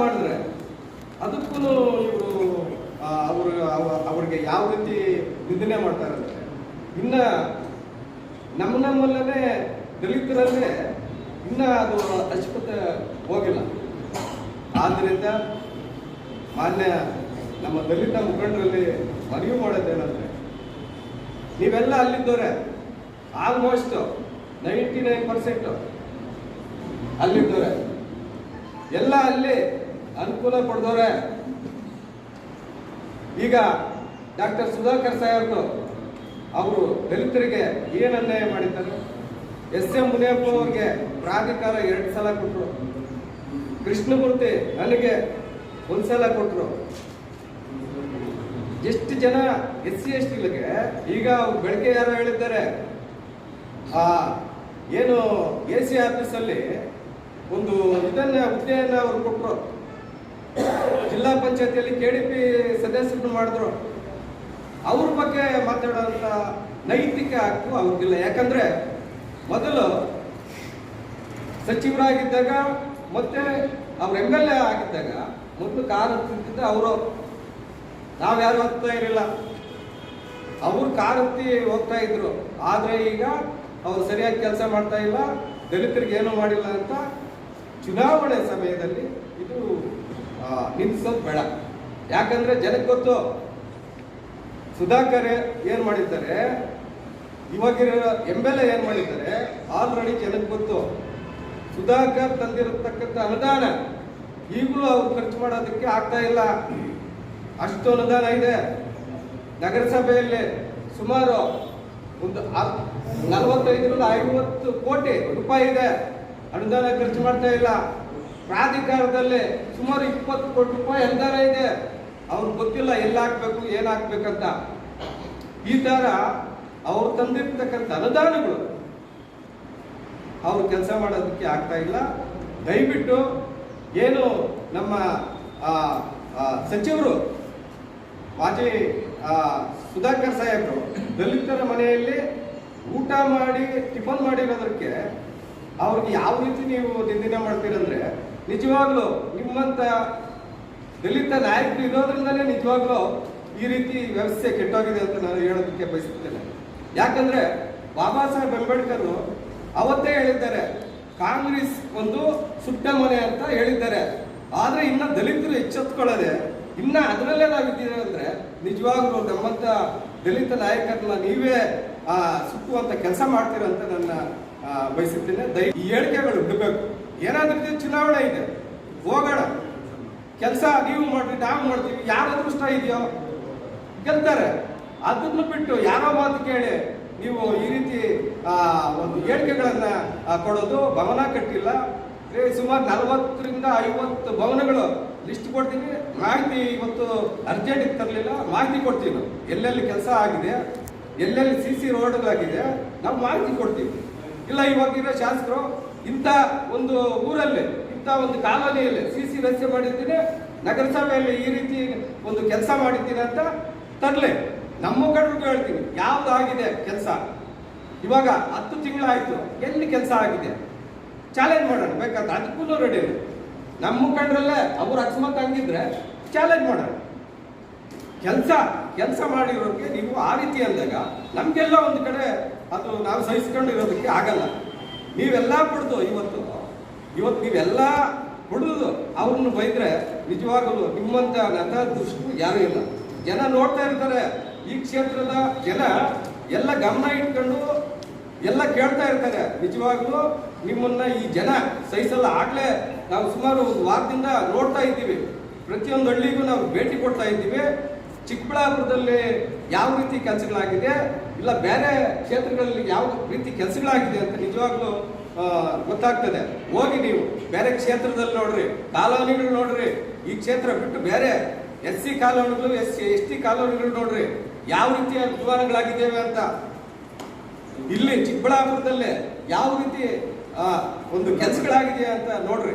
ಮಾಡಿದ್ರೆ ಅದಕ್ಕೂ ಇವರು ಅವರು ಅವ್ರಿಗೆ ಯಾವ ರೀತಿ ನಿಂದನೆ ಮಾಡ್ತಾರೆ ಅಂದರೆ ಇನ್ನು ನಮ್ಮ ನಮ್ಮಲ್ಲೇ ದಲಿತರಲ್ಲೇ ಇನ್ನ ಅದು ಅಶ್ವತ್ಥ ಹೋಗಿಲ್ಲ. ಆದ್ದರಿಂದ ಮಾನ್ಯ ನಮ್ಮ ದಲಿತ ಮುಖಂಡರಲ್ಲಿ ಮನವಿ ಮಾಡೋದೇನಂದರೆ, ನೀವೆಲ್ಲ ಅಲ್ಲಿದ್ದವ್ರೆ ಆಲ್ಮೋಸ್ಟ್ ನೈಂಟಿ ನೈನ್ ಪರ್ಸೆಂಟು ಅಲ್ಲಿದ್ದವ್ರೆ. ಎಲ್ಲ ಅಲ್ಲಿ ಅನುಕೂಲ ಪಡೆದವ್ರೆ. ಈಗ ಡಾಕ್ಟರ್ ಸುಧಾಕರ್ ಸಾಹೇಬ್ರು ಅವರು ದಲಿತರಿಗೆ ಏನು ಅನ್ಯಾಯ ಮಾಡಿದ್ದಾರೆ? ಎಸ್ ಎಂ ಮುನಿಯಪ್ಪ ಅವ್ರಿಗೆ ಪ್ರಾಧಿಕಾರ ಎರಡು ಸಲ ಕೊಟ್ಟರು ಕೃಷ್ಣಮೂರ್ತಿ ನನಗೆ ಒಂದ್ಸಲ ಕೊಟ್ಟರು ಎಷ್ಟು ಜನ ಎಸ್ ಸಿ ಎಸ್ ಟಿಗಳಿಗೆ ಈಗ ಅವ್ರು ಬೆಳಗ್ಗೆ ಯಾರೋ ಹೇಳಿದ್ದಾರೆ ಏನು ಎ ಸಿ ಆಫೀಸಲ್ಲಿ ಒಂದು ಇದನ್ನ ಹುದ್ದೆಯನ್ನು ಅವರು ಕೊಟ್ಟರು ಜಿಲ್ಲಾ ಪಂಚಾಯತಿಯಲ್ಲಿ ಕೆ ಡಿ ಪಿ ಸದಸ್ಯರನ್ನು ಮಾಡಿದ್ರು. ಅವ್ರ ಬಗ್ಗೆ ಮಾತಾಡೋಂಥ ನೈತಿಕ ಹಕ್ಕು ಅವ್ರಿಗಿಲ್ಲ. ಯಾಕಂದ್ರೆ ಮೊದಲು ಸಚಿವರಾಗಿದ್ದಾಗ ಮತ್ತೆ ಅವ್ರ ಎಂ ಎಲ್ ಎ ಆಗಿದ್ದಾಗ ಮೊದಲು ಕಾರ್ ಹತ್ತಿದ್ದ ಅವರು. ನಾವ್ಯಾರು ಹತ್ತಾ ಇರಲಿಲ್ಲ. ಅವರು ಕಾರು ಹತ್ತಿ ಹೋಗ್ತಾ ಇದ್ರು. ಆದರೆ ಈಗ ಅವ್ರು ಸರಿಯಾಗಿ ಕೆಲಸ ಮಾಡ್ತಾ ಇಲ್ಲ. ದಲಿತರಿಗೆ ಏನು ಮಾಡಿಲ್ಲ ಅಂತ ಚುನಾವಣೆ ಸಮಯದಲ್ಲಿ ಇದು ಆ, ನಿಲ್ಸೋದು ಬೇಡ. ಯಾಕಂದ್ರೆ ಜನಕ್ಕೆ ಗೊತ್ತು. ಸುಧಾಕರ್ ಏನ್ ಮಾಡಿದ್ದಾರೆ? ಇವಾಗಿರೋ ಎಂ ಎಲ್ ಎ ಏನ್ ಮಾಡಿದ್ದಾರೆ? ಆಲ್ರೆಡಿ ಜನಕ್ಕೆ ಗೊತ್ತು. ಸುಧಾಕರ್ ತಂದಿರತಕ್ಕಂಥ ಅನುದಾನ ಈಗಲೂ ಅವ್ರು ಖರ್ಚು ಮಾಡೋದಕ್ಕೆ ಆಗ್ತಾ ಇಲ್ಲ. ಅಷ್ಟು ಅನುದಾನ ಇದೆ. ನಗರಸಭೆಯಲ್ಲಿ ಸುಮಾರು ಒಂದು ನಲವತ್ತೈದರಿಂದ ಐವತ್ತು ಕೋಟಿ ರೂಪಾಯಿ ಇದೆ. ಅನುದಾನ ಖರ್ಚು ಮಾಡ್ತಾ ಇಲ್ಲ. ಪ್ರಾಧಿಕಾರದಲ್ಲಿ ಸುಮಾರು ಇಪ್ಪತ್ತು ಕೋಟಿ ರೂಪಾಯಿ ಅನುದಾನ ಇದೆ. ಅವ್ರಿಗೆ ಗೊತ್ತಿಲ್ಲ ಎಲ್ಲ ಹಾಕ್ಬೇಕು ಏನ್ ಹಾಕ್ಬೇಕಂತ ಈ ತರ ಅವ್ರು ತಂದಿರ್ತಕ್ಕಂಥ ಅನುದಾನಗಳು, ಅವ್ರು ಕೆಲಸ ಮಾಡೋದಕ್ಕೆ ಆಗ್ತಾ ಇಲ್ಲ. ದಯವಿಟ್ಟು ಏನು ನಮ್ಮ ಸಚಿವರು, ಮಾಜಿ ಸುಧಾಕರ್ ಸಾಹೇಬರು, ದಲಿತರ ಮನೆಯಲ್ಲಿ ಊಟ ಮಾಡಿ, ಟಿಫನ್ ಮಾಡಿರೋದಕ್ಕೆ ಅವ್ರಿಗೆ ಯಾವ ರೀತಿ ನೀವು ನಿಂದನೆ ಮಾಡ್ತೀರಂದ್ರೆ ನಿಜವಾಗ್ಲೂ ನಿಮ್ಮಂತ ದಲಿತ ನಾಯಕರು ಇರೋದ್ರಿಂದಲೇ ನಿಜವಾಗ್ಲೂ ಈ ರೀತಿ ವ್ಯವಸ್ಥೆ ಕೆಟ್ಟೋಗಿದೆ ಅಂತ ನಾನು ಹೇಳೋದಕ್ಕೆ ಬಯಸುತ್ತೇನೆ. ಯಾಕಂದ್ರೆ ಬಾಬಾ ಸಾಹೇಬ್ ಅಂಬೇಡ್ಕರ್ ಅವತ್ತೇ ಹೇಳಿದ್ದಾರೆ ಕಾಂಗ್ರೆಸ್ ಒಂದು ಸುಟ್ಟ ಮನೆ ಅಂತ ಹೇಳಿದ್ದಾರೆ. ಆದ್ರೆ ಇನ್ನ ದಲಿತರು ಎಚ್ಚೆತ್ಕೊಳ್ಳದೆ ಇನ್ನ ಅದರಲ್ಲೇ ನಾವಿದ್ದೀವಿ ಅಂದ್ರೆ ನಿಜವಾಗ್ಲೂ ನಮ್ಮಂತ ದಲಿತ ನಾಯಕರನ್ನ ನೀವೇ ಆ, ಸುಟ್ಟುವಂತ ಕೆಲಸ ಮಾಡ್ತೀರಂತ ನನ್ನ ಬಯಸುತ್ತೇನೆ ದಯ ಈ ಹೇಳಿಕೆಗಳು ಬಿಡಬೇಕು. ಏನಾದ್ರೂ ಚುನಾವಣೆ ಇದೆ. ಹೋಗೋಣ. ಕೆಲಸ ನೀವು ಮಾಡ್ರಿ, ನಾವು ಮಾಡ್ತೀವಿ. ಯಾರ ಅದೃಷ್ಟ ಇದೆಯೋ ಗೆಲ್ತಾರೆ. ಅದನ್ನು ಬಿಟ್ಟು ಯಾರೋ ಮಾತು ಕೇಳಿ ನೀವು ಈ ರೀತಿ ಒಂದು ಹೇಳಿಕೆಗಳನ್ನ ಕೊಡೋದು ಭವನ ಕಟ್ಟಿಲ್ಲ. ಸುಮಾರು ನಲವತ್ತರಿಂದ ಐವತ್ತು ಭವನಗಳು ಲಿಸ್ಟ್ ಕೊಡ್ತೀನಿ. ಮಾಹಿತಿ ಇವತ್ತು ಅರ್ಜೆಂಟ್ ತರಲಿಲ್ಲ. ಮಾಹಿತಿ ಕೊಡ್ತೀವಿ ಎಲ್ಲೆಲ್ಲಿ ಕೆಲಸ ಆಗಿದೆ, ಎಲ್ಲೆಲ್ಲಿ ಸಿ ಸಿ ರೋಡ್ಗಳಾಗಿದೆ, ನಾವು ಮಾಹಿತಿ ಕೊಡ್ತೀವಿ. ಇಲ್ಲ ಇವಾಗಿರೋ ಶಾಸಕರು, ಇಂಥ ಒಂದು ಊರಲ್ಲಿ, ಇಂಥ ಒಂದು ಕಾಲೋನಿಯಲ್ಲಿ ಸಿ ಸಿ ರಸ್ತೆ ಮಾಡಿದ್ದೀನಿ ನಗರಸಭೆಯಲ್ಲಿ ಈ ರೀತಿ ಒಂದು ಕೆಲಸ ಮಾಡಿದ್ದೀನಿ ಅಂತ ತರಲೆ. ನಮ್ಮ ಮುಖಂಡರಿಗೆ ಹೇಳ್ತೀನಿ ಯಾವ್ದಾಗಿದೆ ಕೆಲಸ? ಇವಾಗ ಹತ್ತು ತಿಂಗಳಾಯಿತು, ಎಲ್ಲಿ ಕೆಲಸ ಆಗಿದೆ? ಚಾಲೆಂಜ್ ಮಾಡೋಣ, ಬೇಕಾದ್ರೆ ಅದಕ್ಕೂ ರೆಡಿ. ನಮ್ಮ ಮುಖಂಡರಲ್ಲೇ ಅವ್ರು ಅಕಸ್ಮಾತ್ ಹಂಗಿದ್ರೆ ಚಾಲೆಂಜ್ ಮಾಡೋಣ. ಕೆಲಸ ಕೆಲಸ ಮಾಡಿರೋರಿಗೆ ನೀವು ಆ ರೀತಿ ಅಂದಾಗ ನಮಗೆಲ್ಲ ಒಂದು ಕಡೆ ಅದು ನಾವು ಸಹಿಸ್ಕೊಂಡಿರೋದಕ್ಕೆ ಆಗಲ್ಲ. ನೀವೆಲ್ಲ ಕೊಡ್ದು ಇವತ್ತು ಇವತ್ತು ನೀವೆಲ್ಲ ಕೊಡೋದು ಅವ್ರನ್ನ ಬೈದ್ರೆ ನಿಜವಾಗಲೂ ನಿಮ್ಮಂತ ನತ ದೃಷ್ಟಿ ಯಾರು ಇಲ್ಲ. ಜನ ನೋಡ್ತಾ ಇರ್ತಾರೆ, ಈ ಕ್ಷೇತ್ರದ ಜನ ಎಲ್ಲ ಗಮನ ಇಟ್ಕೊಂಡು ಎಲ್ಲ ಕೇಳ್ತಾ ಇರ್ತಾರೆ. ನಿಜವಾಗ್ಲೂ ನಿಮ್ಮನ್ನ ಈ ಜನ ಸಹಿಸಲ್ಲ. ಆಗ್ಲೇ ನಾವು ಸುಮಾರು ಒಂದು ವಾರದಿಂದ ನೋಡ್ತಾ ಇದ್ದೀವಿ. ಪ್ರತಿಯೊಂದು ಹಳ್ಳಿಗೂ ನಾವು ಭೇಟಿ ಕೊಡ್ತಾ ಇದ್ದೀವಿ. ಚಿಕ್ಕಬಳ್ಳಾಪುರದಲ್ಲಿ ಯಾವ ರೀತಿ ಕೆಲಸಗಳಾಗಿದೆ? ಇಲ್ಲ ಬೇರೆ ಕ್ಷೇತ್ರಗಳಲ್ಲಿ ಯಾವ ರೀತಿ ಕೆಲಸಗಳಾಗಿದೆ ಅಂತ ನಿಜವಾಗ್ಲೂ ಗೊತ್ತಾಗ್ತದೆ. ಹೋಗಿ ನೀವು ಬೇರೆ ಕ್ಷೇತ್ರದಲ್ಲಿ ನೋಡ್ರಿ, ಕಾಲೋನಿಗಳು ನೋಡ್ರಿ, ಈ ಕ್ಷೇತ್ರ ಬಿಟ್ಟು ಬೇರೆ ಎಸ್ ಸಿ ಕಾಲೋನಿಗಳು ಎಸ್ ಸಿ ಎಸ್ ಟಿ ಕಾಲೋನಿಗಳು ನೋಡ್ರಿ, ಯಾವ ರೀತಿಯ ವಿದ್ವಾನಗಳಾಗಿದ್ದೇವೆ ಅಂತ. ಇಲ್ಲಿ ಚಿಕ್ಕಬಳ್ಳಾಪುರದಲ್ಲೇ ಯಾವ ರೀತಿ ಒಂದು ಕೆಲಸಗಳಾಗಿದೆ ಅಂತ ನೋಡ್ರಿ.